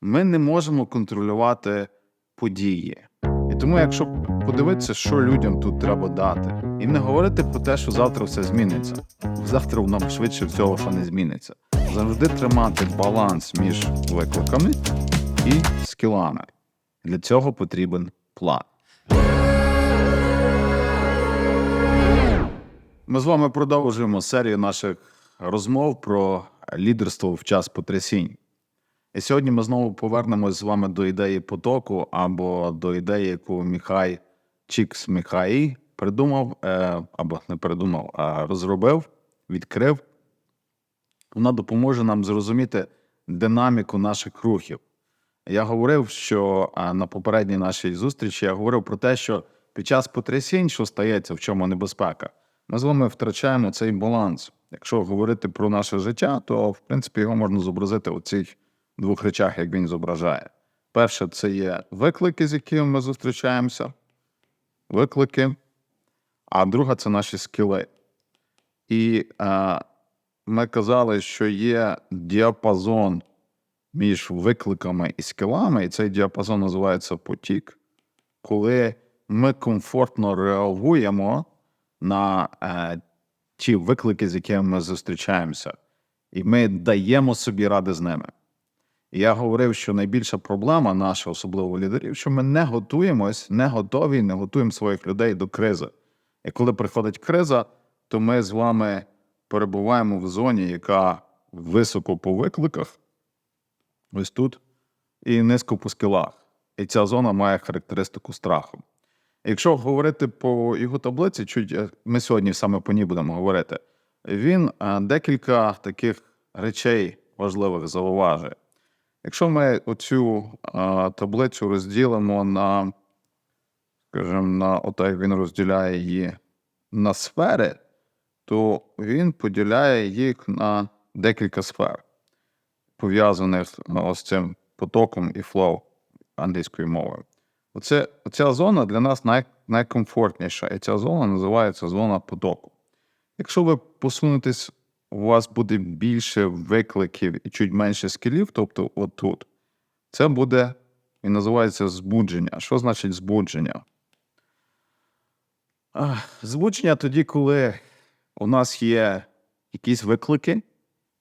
ми не можемо контролювати події. І тому, якщо подивитися, що людям тут треба дати, і не говорити про те, що завтра все зміниться. Завтра нам швидше всього що не зміниться. Завжди тримати баланс між викликами і скілами. Для цього потрібен план. Ми з вами продовжуємо серію наших розмов про лідерство в час потрясінь. І сьогодні ми знову повернемось з вами до ідеї потоку або до ідеї, яку Міхай Чікс Міхаї придумав, е, або не придумав, а розробив, відкрив. Вона допоможе нам зрозуміти динаміку наших рухів. Я говорив, що на попередній нашій зустрічі я говорив про те, що під час потрясінь, що стається, в чому небезпека, ми з вами втрачаємо цей баланс. Якщо говорити про наше життя, то в принципі його можна зобразити у цих двох речах, як він зображає. Перше, це є виклики, з якими ми зустрічаємося, виклики, а друга це наші скіли. І а, ми казали, що є діапазон між викликами і скілами, і цей діапазон називається потік, коли ми комфортно реагуємо на е, ті виклики, з якими ми зустрічаємося, і ми даємо собі ради з ними. Я говорив, що найбільша проблема наша, особливо лідерів, що ми не готуємось, не готові, не готуємо своїх людей до кризи. І коли приходить криза, то ми з вами перебуваємо в зоні, яка високо по викликах, ось тут, і низько по скілах. І ця зона має характеристику страху. Якщо говорити по його таблиці, чуть е, ми сьогодні саме по ній будемо говорити, він е, декілька таких речей важливих зауважує. Якщо ми оцю е, таблицю розділимо на, скажімо, на отак він розділяє її на сфери, то він поділяє їх на декілька сфер, пов'язаних з цим потоком і флоу англійською мовою. Оце, оця зона для нас най, найкомфортніша, і ця зона називається зона потоку. Якщо ви посунетесь, у вас буде більше викликів і чуть менше скілів, тобто отут, це буде і називається збудження. Що значить збудження? Збудження тоді, коли у нас є якісь виклики,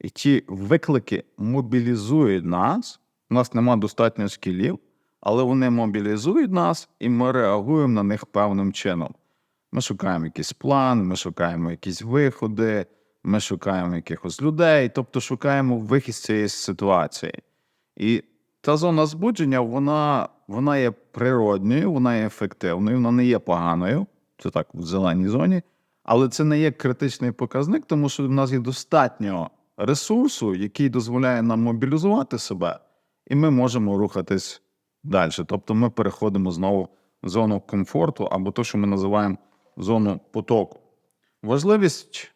і ті виклики мобілізують нас, у нас нема достатньо скілів, але вони мобілізують нас, і ми реагуємо на них певним чином. Ми шукаємо якийсь план, ми шукаємо якісь виходи, ми шукаємо якихось людей, тобто шукаємо вихід з цієї ситуації. І та зона збудження, вона, вона є природньою, вона є ефективною, вона не є поганою. Це так в зеленій зоні, але це не є критичний показник, тому що в нас є достатньо ресурсу, який дозволяє нам мобілізувати себе, і ми можемо рухатись далі. Тобто ми переходимо знову в зону комфорту або те, що ми називаємо зону потоку. Важливість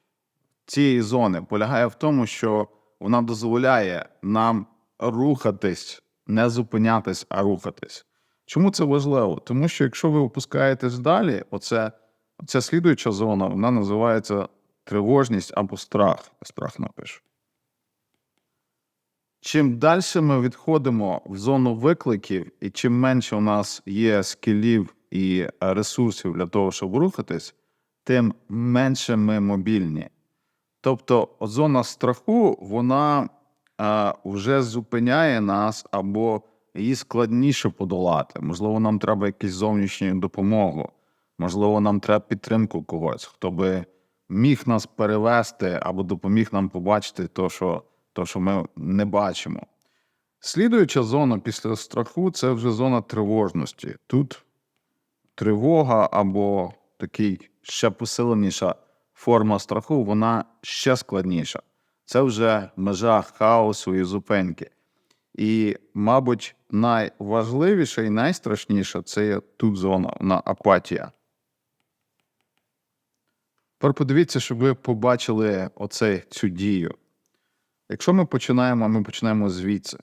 цієї зони полягає в тому, що вона дозволяє нам рухатись, не зупинятись, а рухатись. Чому це важливо? Тому що якщо ви опускаєтесь далі, оце, оця слідуюча зона, вона називається тривожність або страх. Страх напишу. Чим далі ми відходимо в зону викликів, і чим менше у нас є скілів і ресурсів для того, щоб рухатись, тим менше ми мобільні. Тобто, зона страху, вона а, вже зупиняє нас або її складніше подолати. Можливо, нам треба якусь зовнішню допомогу, можливо, нам треба підтримку когось, хто би міг нас перевести або допоміг нам побачити то, що, що ми не бачимо. Слідуюча зона після страху це вже зона тривожності. Тут тривога або такий ще посиленіша форма страху, вона ще складніша. Це вже межа хаосу і зупинки. І, мабуть, найважливіше і найстрашніше це є тут зона на апатія. Тепер подивіться, щоб ви побачили оце, цю дію. Якщо ми починаємо, ми починаємо звідси,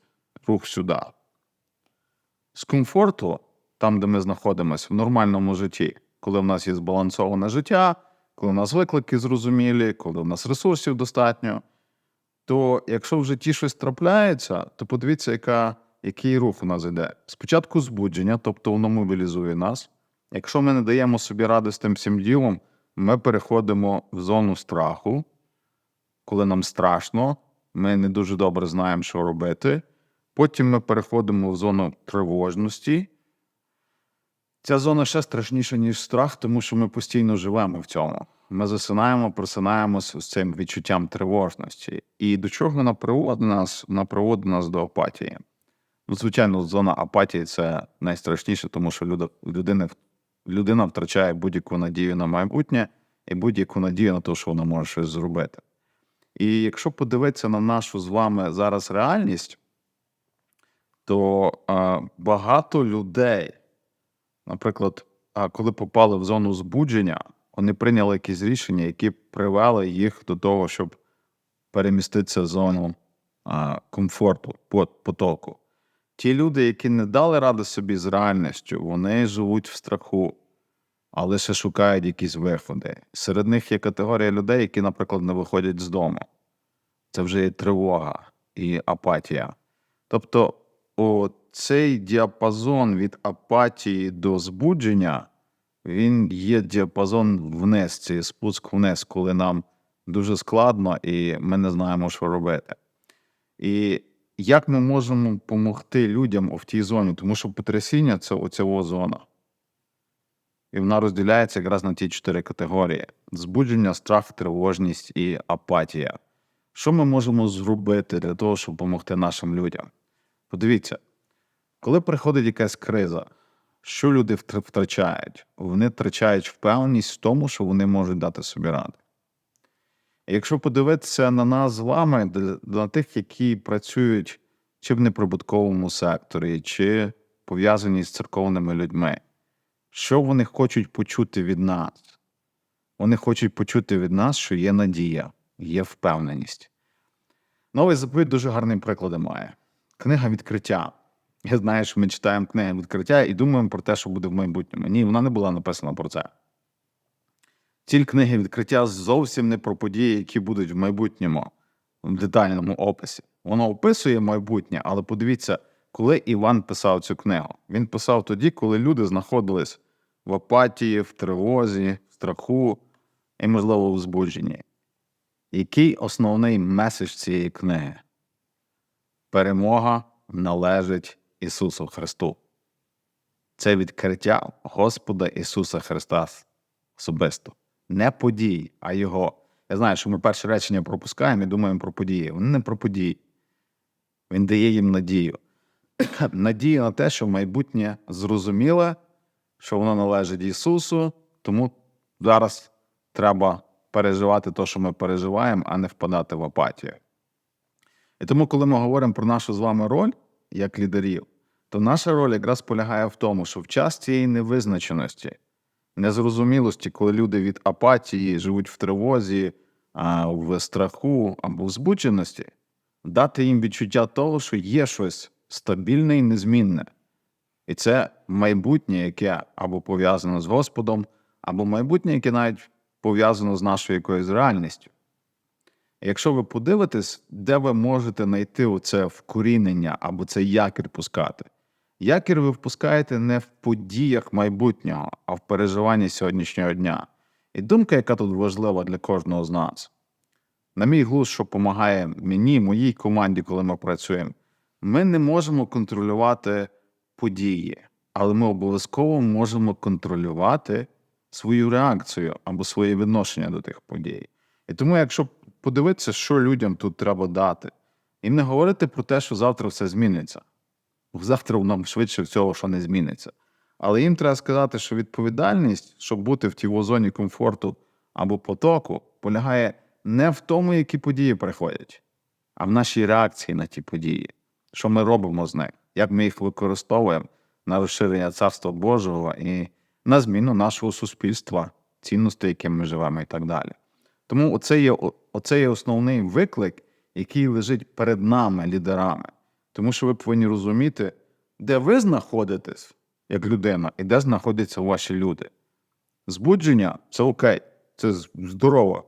рух сюди. З комфорту, там, де ми знаходимося, в нормальному житті, коли в нас є збалансоване життя, коли у нас виклики зрозумілі, коли у нас ресурсів достатньо, то якщо в житті щось трапляється, то подивіться, яка який рух у нас йде? Спочатку збудження, тобто воно мобілізує нас. Якщо ми не даємо собі ради з тим всім ділом, ми переходимо в зону страху, коли нам страшно, ми не дуже добре знаємо, що робити. Потім ми переходимо в зону тривожності. Ця зона ще страшніша, ніж страх, тому що ми постійно живемо в цьому. Ми засинаємо, просинаємося з цим відчуттям тривожності. І до чого вона приводить нас? Вона приводить нас до апатії. Ну, звичайно, зона апатії це найстрашніше, тому що люда- людина, людина втрачає будь-яку надію на майбутнє і будь-яку надію на те, що вона може щось зробити. І якщо подивитися на нашу з вами зараз реальність, то а, багато людей, наприклад, коли попали в зону збудження, вони прийняли якісь рішення, які привели їх до того, щоб переміститися в зону комфорту, потоку. Ті люди, які не дали ради собі з реальністю, вони живуть в страху, але ще шукають якісь виходи. Серед них є категорія людей, які, наприклад, не виходять з дому. Це вже є тривога і апатія. Тобто, цей діапазон від апатії до збудження, він є діапазон вниз, це спуск вниз, коли нам дуже складно і ми не знаємо, що робити. І як ми можемо допомогти людям в тій зоні? Тому що потрясіння це оцього зона. І вона розділяється якраз на ті чотири категорії: збудження, страх, тривожність і апатія. Що ми можемо зробити для того, щоб допомогти нашим людям? Подивіться, коли приходить якась криза, що люди втрачають? Вони втрачають впевненість в тому, що вони можуть дати собі ради. Якщо подивитися на нас з вами, на тих, які працюють чи в неприбутковому секторі, чи пов'язані з церковними людьми, що вони хочуть почути від нас? Вони хочуть почути від нас, що є надія, є впевненість. Новий заповіт дуже гарний приклад має. Книга відкриття. Я знаю, що ми читаємо книгу відкриття і думаємо про те, що буде в майбутньому. Ні, вона не була написана про це. Ціль книги відкриття зовсім не про події, які будуть в майбутньому, в детальному описі. Воно описує майбутнє, але подивіться, коли Іван писав цю книгу. Він писав тоді, коли люди знаходились в апатії, в тривозі, в страху і, можливо, в збудженні. Який основний меседж цієї книги? Перемога належить Ісусу Христу. Це відкриття Господа Ісуса Христа особисто. Не події, а Його. Я знаю, що ми перше речення пропускаємо і думаємо про події. Вони не про події. Він дає їм надію. Надію на те, що майбутнє зрозуміле, що воно належить Ісусу, тому зараз треба переживати те, що ми переживаємо, а не впадати в апатію. І тому, коли ми говоримо про нашу з вами роль як лідерів, то наша роль якраз полягає в тому, що в час цієї невизначеності, незрозумілості, коли люди від апатії живуть в тривозі, в страху або в збудженості, дати їм відчуття того, що є щось стабільне і незмінне. І це майбутнє, яке або пов'язано з Господом, або майбутнє, яке навіть пов'язано з нашою якоюсь реальністю. Якщо ви подивитесь, де ви можете знайти оце вкорінення або цей якір пускати. Якір ви впускаєте не в подіях майбутнього, а в переживанні сьогоднішнього дня. І думка, яка тут важлива для кожного з нас. На мій глуз, що допомагає мені, моїй команді, коли ми працюємо, ми не можемо контролювати події, але ми обов'язково можемо контролювати свою реакцію або своє відношення до тих подій. І тому, якщо подивитися, що людям тут треба дати, і не говорити про те, що завтра все зміниться. Завтра нам швидше всього, що не зміниться. Але їм треба сказати, що відповідальність, щоб бути в тій зоні комфорту або потоку, полягає не в тому, які події приходять, а в нашій реакції на ті події, що ми робимо з них, як ми їх використовуємо на розширення царства Божого і на зміну нашого суспільства, цінностей, яким ми живемо, і так далі. Тому оце є, оце є основний виклик, який лежить перед нами, лідерами. Тому що ви повинні розуміти, де ви знаходитесь як людина, і де знаходяться ваші люди. Збудження це окей, це здорово.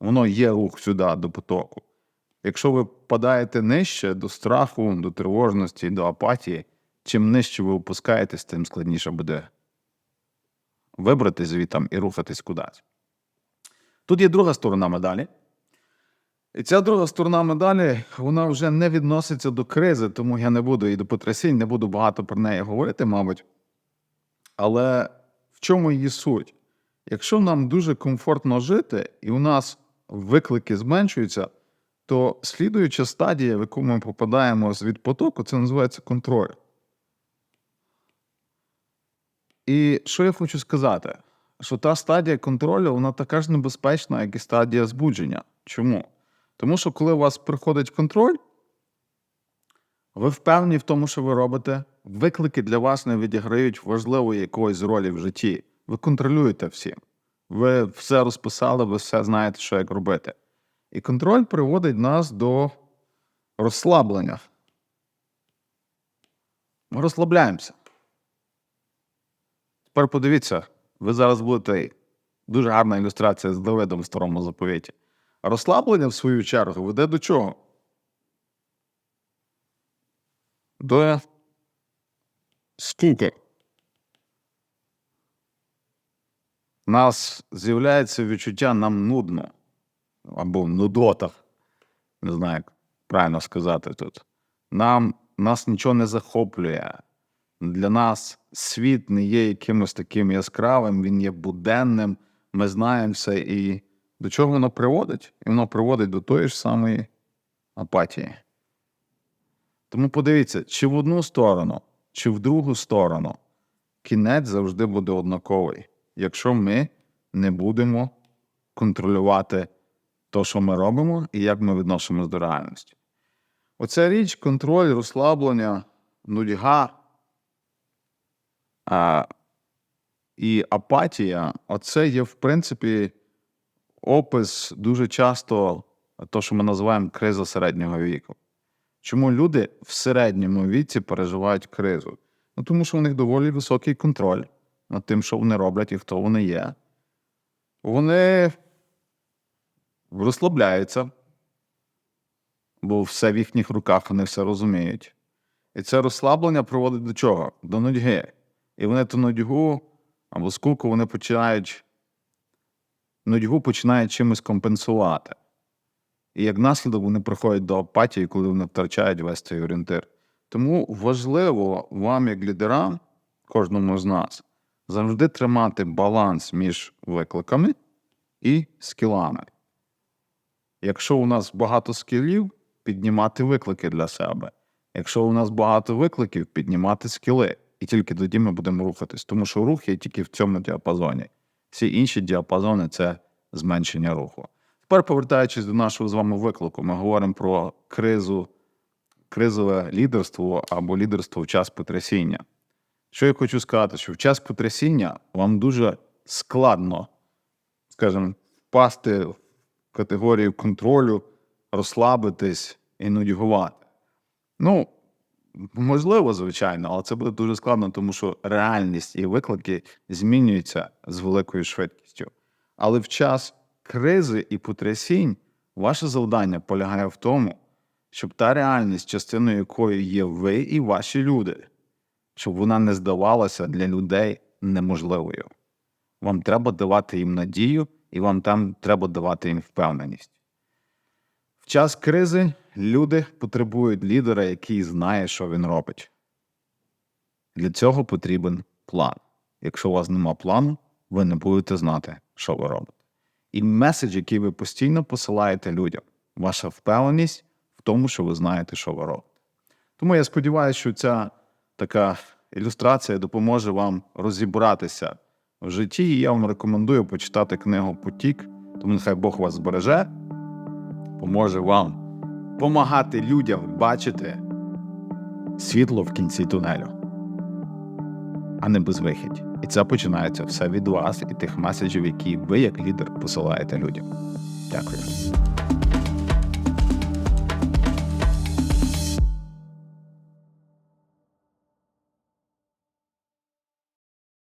Воно є рух сюди до потоку. Якщо ви впадаєте нижче до страху, до тривожності, до апатії, чим нижче ви опускаєтесь, тим складніше буде вибратись звідти і рухатись кудись. Тут є друга сторона медалі. І ця друга сторона медалі, вона вже не відноситься до кризи, тому я не буду і до потрясінь, не буду багато про неї говорити, мабуть. Але в чому її суть? Якщо нам дуже комфортно жити, і у нас виклики зменшуються, то слідуюча стадія, в яку ми попадаємо з від потоку, це називається контроль. І що я хочу сказати? Що та стадія контролю, вона така ж небезпечна, як і стадія збудження. Чому? Тому що коли у вас приходить контроль, ви впевнені в тому, що ви робите, виклики для вас не відіграють важливої якоїсь ролі в житті. Ви контролюєте всім. Ви все розписали, ви все знаєте, що як робити. І контроль приводить нас до розслаблення. Ми розслабляємося. Тепер подивіться, ви зараз будете дуже гарна ілюстрація з Давидом в старому заповіті. Розслаблення, в свою чергу, веде до чого? До скуки. У нас з'являється відчуття нам нудно. Або в нудотах. Не знаю, як правильно сказати тут. Нам нас нічого не захоплює. Для нас світ не є якимось таким яскравим, він є буденним. Ми знаємо все. І до чого воно приводить? І воно приводить до тої ж самої апатії. Тому подивіться, чи в одну сторону, чи в другу сторону кінець завжди буде однаковий, якщо ми не будемо контролювати те, що ми робимо, і як ми відносимося до реальності. Оця річ, контроль, розслаблення, нудьга і апатія оце є, в принципі, опис дуже часто того, що ми називаємо криза середнього віку. Чому люди в середньому віці переживають кризу? Ну, тому що у них доволі високий контроль над тим, що вони роблять і хто вони є. Вони розслабляються, бо все в їхніх руках, вони все розуміють. І це розслаблення приводить до чого? До нудьги. І вони ту нудьгу або скуку вони починають нудьгу починають чимось компенсувати. І як наслідок вони приходять до апатії, коли вони втрачають весь цей орієнтир. Тому важливо вам, як лідерам, кожному з нас, завжди тримати баланс між викликами і скілами. Якщо у нас багато скілів, піднімати виклики для себе. Якщо у нас багато викликів, піднімати скіли. І тільки тоді ми будемо рухатись. Тому що рух є тільки в цьому діапазоні. Всі інші діапазони це зменшення руху. Тепер, повертаючись до нашого з вами виклику, ми говоримо про кризу, кризове лідерство або лідерство в час потрясіння. Що я хочу сказати, що в час потрясіння вам дуже складно, скажімо, впасти в категорію контролю, розслабитись і нудьгувати. Ну, можливо, звичайно, але це буде дуже складно, тому що реальність і виклики змінюються з великою швидкістю. Але в час кризи і потрясінь ваше завдання полягає в тому, щоб та реальність, частиною якої є ви і ваші люди, щоб вона не здавалася для людей неможливою. Вам треба давати їм надію, і вам там треба давати їм впевненість. Час кризи люди потребують лідера, який знає, що він робить. Для цього потрібен план. Якщо у вас нема плану, ви не будете знати, що ви робите. І меседж, який ви постійно посилаєте людям, ваша впевненість в тому, що ви знаєте, що ви робите. Тому я сподіваюся, що ця така ілюстрація допоможе вам розібратися в житті. І я вам рекомендую почитати книгу Потік, тому нехай Бог вас збереже, поможе вам допомагати людям бачити світло в кінці тунелю, а не безвихідь. І це починається все від вас і тих меседжів, які ви, як лідер, посилаєте людям. Дякую.